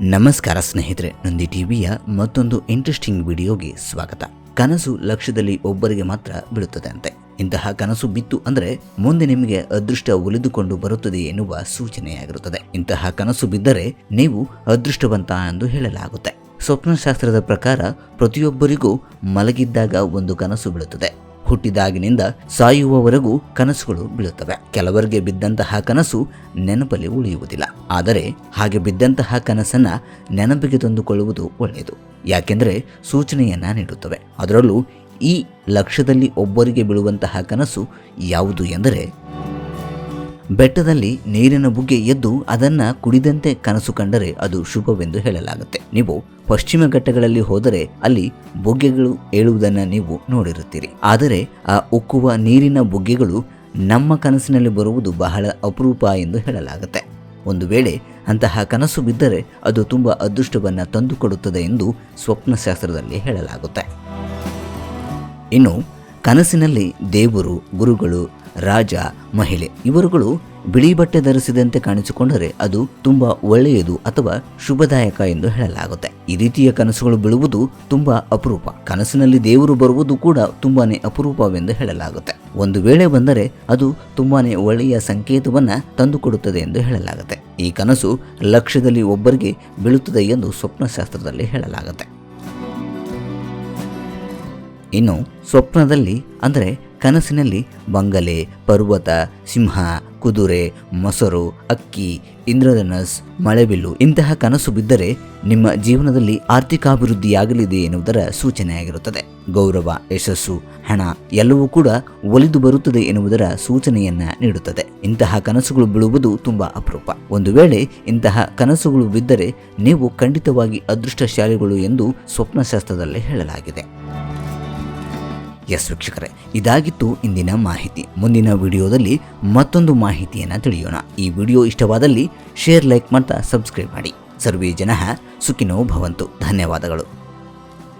ನಮಸ್ಕಾರ ಸ್ನೇಹಿತರೆ, ನಂದಿ ಟಿವಿಯ ಮತ್ತೊಂದು ಇಂಟ್ರೆಸ್ಟಿಂಗ್ ವಿಡಿಯೋಗೆ ಸ್ವಾಗತ. ಕನಸು ಲಕ್ಷ್ಯದಲ್ಲಿ ಒಬ್ಬರಿಗೆ ಮಾತ್ರ ಬೀಳುತ್ತದೆ ಅಂತೆ. ಇಂತಹ ಕನಸು ಬಿತ್ತು ಅಂದ್ರೆ ಮುಂದೆ ನಿಮಗೆ ಅದೃಷ್ಟ ಒಲಿದುಕೊಂಡು ಬರುತ್ತದೆ ಎನ್ನುವ ಸೂಚನೆಯಾಗಿರುತ್ತದೆ. ಇಂತಹ ಕನಸು ಬಿದ್ದರೆ ನೀವು ಅದೃಷ್ಟವಂತ ಎಂದು ಹೇಳಲಾಗುತ್ತೆ. ಸ್ವಪ್ನಶಾಸ್ತ್ರದ ಪ್ರಕಾರ ಪ್ರತಿಯೊಬ್ಬರಿಗೂ ಮಲಗಿದ್ದಾಗ ಒಂದು ಕನಸು ಬೀಳುತ್ತದೆ. ಹುಟ್ಟಿದಾಗಿನಿಂದ ಸಾಯುವವರೆಗೂ ಕನಸುಗಳು ಬೀಳುತ್ತವೆ. ಕೆಲವರಿಗೆ ಬಿದ್ದಂತಹ ಕನಸು ನೆನಪಲ್ಲಿ ಉಳಿಯುವುದಿಲ್ಲ. ಆದರೆ ಹಾಗೆ ಬಿದ್ದಂತಹ ಕನಸನ್ನ ನೆನಪಿಗೆ ತಂದುಕೊಳ್ಳುವುದು ಒಳ್ಳೆಯದು. ಯಾಕೆಂದರೆ ಸೂಚನೆಯನ್ನ ನೀಡುತ್ತವೆ. ಅದರಲ್ಲೂ ಈ ಲಕ್ಷ್ಯದಲ್ಲಿ ಒಬ್ಬರಿಗೆ ಬೀಳುವಂತಹ ಕನಸು ಯಾವುದು ಎಂದರೆ ಬೆಟ್ಟದಲ್ಲಿ ನೀರಿನ ಬುಗ್ಗೆ ಎದ್ದು ಅದನ್ನ ಕುಡಿದಂತೆ ಕನಸು ಕಂಡರೆ ಅದು ಶುಭವೆಂದು ಹೇಳಲಾಗುತ್ತೆ. ನೀವು ಪಶ್ಚಿಮ ಘಟ್ಟಗಳಲ್ಲಿ ಹೋದರೆ ಅಲ್ಲಿ ಬುಗ್ಗೆಗಳು ಏಳುವುದನ್ನು ನೀವು ನೋಡಿರುತ್ತೀರಿ. ಆದರೆ ಆ ಉಕ್ಕುವ ನೀರಿನ ಬುಗ್ಗೆಗಳು ನಮ್ಮ ಕನಸಿನಲ್ಲಿ ಬರುವುದು ಬಹಳ ಅಪರೂಪ ಎಂದು ಹೇಳಲಾಗುತ್ತೆ. ಒಂದು ವೇಳೆ ಅಂತಹ ಕನಸು ಬಿದ್ದರೆ ಅದು ತುಂಬ ಅದೃಷ್ಟವನ್ನು ತಂದುಕೊಡುತ್ತದೆ ಎಂದು ಸ್ವಪ್ನಶಾಸ್ತ್ರದಲ್ಲಿ ಹೇಳಲಾಗುತ್ತೆ. ಇನ್ನು ಕನಸಿನಲ್ಲಿ ದೇವರು, ಗುರುಗಳು ರಾಜ, ಮಹಿಳೆ ಇವರುಗಳು ಬಿಳಿ ಬಟ್ಟೆ ಧರಿಸಿದಂತೆ ಕಾಣಿಸಿಕೊಂಡರೆ ಅದು ತುಂಬಾ ಒಳ್ಳೆಯದು ಅಥವಾ ಶುಭದಾಯಕ ಎಂದು ಹೇಳಲಾಗುತ್ತೆ. ಈ ರೀತಿಯ ಕನಸುಗಳು ಬೀಳುವುದು ತುಂಬಾ ಅಪರೂಪ. ಕನಸಿನಲ್ಲಿ ದೇವರು ಬರುವುದು ಕೂಡ ತುಂಬಾನೇ ಅಪರೂಪವೆಂದು ಹೇಳಲಾಗುತ್ತೆ. ಒಂದು ವೇಳೆ ಬಂದರೆ ಅದು ತುಂಬಾನೇ ಒಳ್ಳೆಯ ಸಂಕೇತವನ್ನ ತಂದುಕೊಡುತ್ತದೆ ಎಂದು ಹೇಳಲಾಗುತ್ತೆ. ಈ ಕನಸು ಲಕ್ಷ್ಯದಲ್ಲಿ ಒಬ್ಬರಿಗೆ ಬೀಳುತ್ತದೆ ಎಂದು ಸ್ವಪ್ನಶಾಸ್ತ್ರದಲ್ಲಿ ಹೇಳಲಾಗುತ್ತೆ. ಇನ್ನು ಸ್ವಪ್ನದಲ್ಲಿ ಅಂದರೆ ಕನಸಿನಲ್ಲಿ ಬಂಗಲೆ, ಪರ್ವತ, ಸಿಂಹ, ಕುದುರೆ, ಮೊಸರು, ಅಕ್ಕಿ, ಇಂದ್ರಧನಸ್, ಮಳೆಬಿಲ್ಲು ಇಂತಹ ಕನಸು ಬಿದ್ದರೆ ನಿಮ್ಮ ಜೀವನದಲ್ಲಿ ಆರ್ಥಿಕಾಭಿವೃದ್ಧಿಯಾಗಲಿದೆ ಎನ್ನುವುದರ ಸೂಚನೆಯಾಗಿರುತ್ತದೆ. ಗೌರವ, ಯಶಸ್ಸು, ಹಣ ಎಲ್ಲವೂ ಕೂಡ ಒಲಿದು ಬರುತ್ತದೆ ಎನ್ನುವುದರ ಸೂಚನೆಯನ್ನ ನೀಡುತ್ತದೆ. ಇಂತಹ ಕನಸುಗಳು ಬೀಳುವುದು ತುಂಬಾ ಅಪರೂಪ. ಒಂದು ವೇಳೆ ಇಂತಹ ಕನಸುಗಳು ಬಿದ್ದರೆ ನೀವು ಖಂಡಿತವಾಗಿ ಅದೃಷ್ಟಶಾಲಿಗಳು ಎಂದು ಸ್ವಪ್ನಶಾಸ್ತ್ರದಲ್ಲಿ ಹೇಳಲಾಗಿದೆ. ಎಸ್ ವೀಕ್ಷಕರೇ, ಇದಾಗಿತ್ತು ಇಂದಿನ ಮಾಹಿತಿ. ಮುಂದಿನ ವಿಡಿಯೋದಲ್ಲಿ ಮತ್ತೊಂದು ಮಾಹಿತಿಯನ್ನು ತಿಳಿಯೋಣ. ಈ ವಿಡಿಯೋ ಇಷ್ಟವಾದಲ್ಲಿ ಶೇರ್, ಲೈಕ್ ಮಾಡ್ತಾ ಸಬ್ಸ್ಕ್ರೈಬ್ ಮಾಡಿ. ಸರ್ವೇ ಜನ ಸುಖಿನೋ ಭವಂತು. ಧನ್ಯವಾದಗಳು.